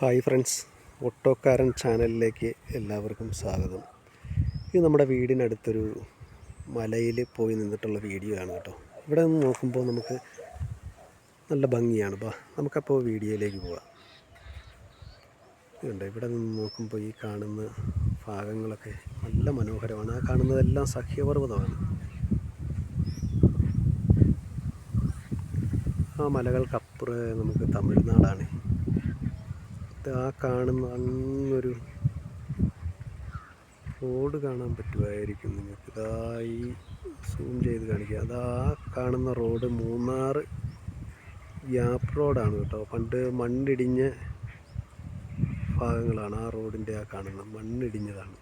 Hi friends ഒട്ടോക്കാരൻ ചാനലിലേക്ക് എല്ലാവർക്കും സ്വാഗതം. ഇത് നമ്മുടെ വീടിനടുത്തൊരു മലയിൽ പോയി നിന്നിട്ടുള്ള വീഡിയോ ആണ് കേട്ടോ. ഇവിടെ നിന്ന് നോക്കുമ്പോൾ നമുക്ക് നല്ല ഭംഗിയാണ്. ബാ നമുക്കപ്പോൾ വീഡിയോയിലേക്ക് പോവാം. ഇതുണ്ട് ഇവിടെ നിന്ന് നോക്കുമ്പോൾ ഈ കാണുന്ന ഭാഗങ്ങളൊക്കെ നല്ല മനോഹരമാണ്. ആ കാണുന്നതെല്ലാം സഖ്യപർവതമാണ് ആ മലകൾക്കപ്പുറം നമുക്ക് തമിഴ്നാടാണ്. ആ കാണുന്ന അങ്ങൊരു റോഡ് കാണാൻ പറ്റുമായിരിക്കും നിങ്ങൾക്ക്. ഇതാ ഈ സൂം ചെയ്ത് കാണിക്കുക. അതാ കാണുന്ന റോഡ് മൂന്നാർ ഗ്യാപ്പ് റോഡാണ് കേട്ടോ. പണ്ട് മണ്ണിടിഞ്ഞ ഭാഗങ്ങളാണ് ആ റോഡിന്റെ ആ കാണുന്നത്. മണ്ണിടിഞ്ഞതാണ്.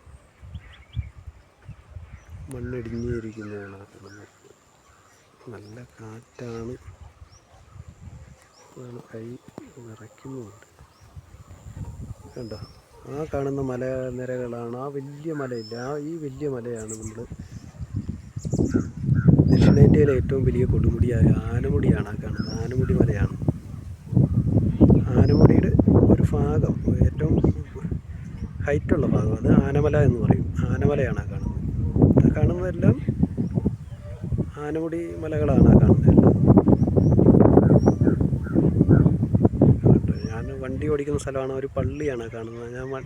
മണ്ണിടിഞ്ഞിരിക്കുന്നതാണ് ആ കാണുന്നത്. നല്ല കാറ്റാണ്. കൈ വിറയ്ക്കുന്നുമുണ്ട് കണ്ടോ? ആ കാണുന്ന മല മലനിരകളാണ് ആ വലിയ മലയില്ല. ആ ഈ വലിയ മലയാണ് നമ്മൾ ദക്ഷിണേന്ത്യയിലെ ഏറ്റവും വലിയ കൊടുമുടിയായ ആനമുടിയാണ് ആ കാണുന്നത്. ആനമുടി മലയാണ്. ആനമുടിയുടെ ഒരു ഭാഗം ഏറ്റവും ഹൈറ്റുള്ള ഭാഗം അത് ആനമല എന്ന് പറയും. ആനമലയാണ് ആ കാണുന്നത്. ആ കാണുന്നതെല്ലാം ആനമുടി മലകളാണ് ആ കാണുന്നതെല്ലാം കണ്ടോ ഞാൻ വണ്ടി ഓടിക്കുന്ന സ്ഥലമാണ്. ഒരു പള്ളിയാണ് കാണുന്നത്. ഞാൻ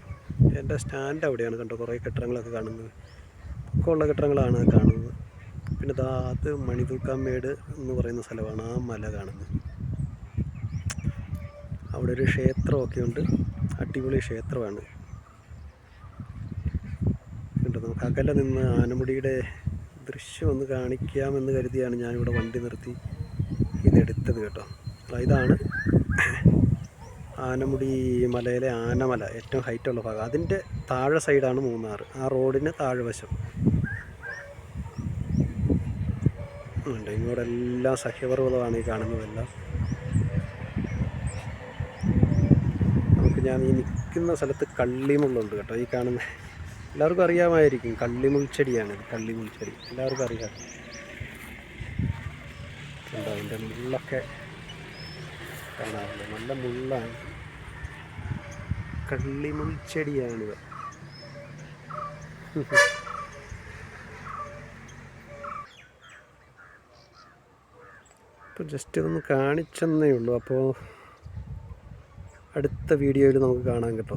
എന്റെ സ്റ്റാൻഡ് അവിടെയാണ് കണ്ടോ കുറേ കെട്ടിടങ്ങളൊക്കെ കാണുന്നത്. പൊക്കമുള്ള കെട്ടിടങ്ങളാണ് കാണുന്നത്. പിന്നെ ദാ അത് മണിതൂക്കാമേട് എന്ന് പറയുന്ന സ്ഥലമാണ്. ആ മല കാണുന്നത്. അവിടെ ഒരു ക്ഷേത്രമൊക്കെ ഉണ്ട്. അടിപൊളി ക്ഷേത്രമാണ്. കണ്ടോ? നമുക്ക് അകലെ നിന്ന് ആനമുടിയുടെ ദൃശ്യം ഒന്ന് കാണിക്കാമെന്ന് കരുതിയാണ് ഞാനിവിടെ വണ്ടി നിർത്തി ഇതെടുത്തത് കേട്ടോ. ഇതാണ് ആനമുടി മലയിലെ ആനമല ഏറ്റവും ഹൈറ്റുള്ള ഭാഗം. അതിന്റെ താഴെ സൈഡാണ് മൂന്നാർ ആ റോഡിന് താഴെ വശം. ഉണ്ട്. ഇങ്ങോട്ട് എല്ലാം സഹ്യപർവതമാണ് ഈ കാണുന്നതെല്ലാം. നമുക്ക് ഞാൻ ഈ നിൽക്കുന്ന സ്ഥലത്ത് കള്ളിമുള്ളുണ്ട് കേട്ടോ. ഈ കാണുന്ന എല്ലാവർക്കും അറിയാമായിരിക്കും. കള്ളിമുൾച്ചെടിയാണ് കള്ളിമുൾച്ചെടി എല്ലാവർക്കും അറിയാം. അതിന്റെ മുള്ളൊക്കെ കാണാറുണ്ട്. നല്ല മുള്ളാണ്. കള്ളിമുൾച്ചെടിയാണിത് ഇപ്പോൾ ജസ്റ്റ് ഇതൊന്ന് കാണിച്ചെന്നേ ഉള്ളൂ. അപ്പോൾ അടുത്ത വീഡിയോയിൽ നമുക്ക് കാണാം കേട്ടോ.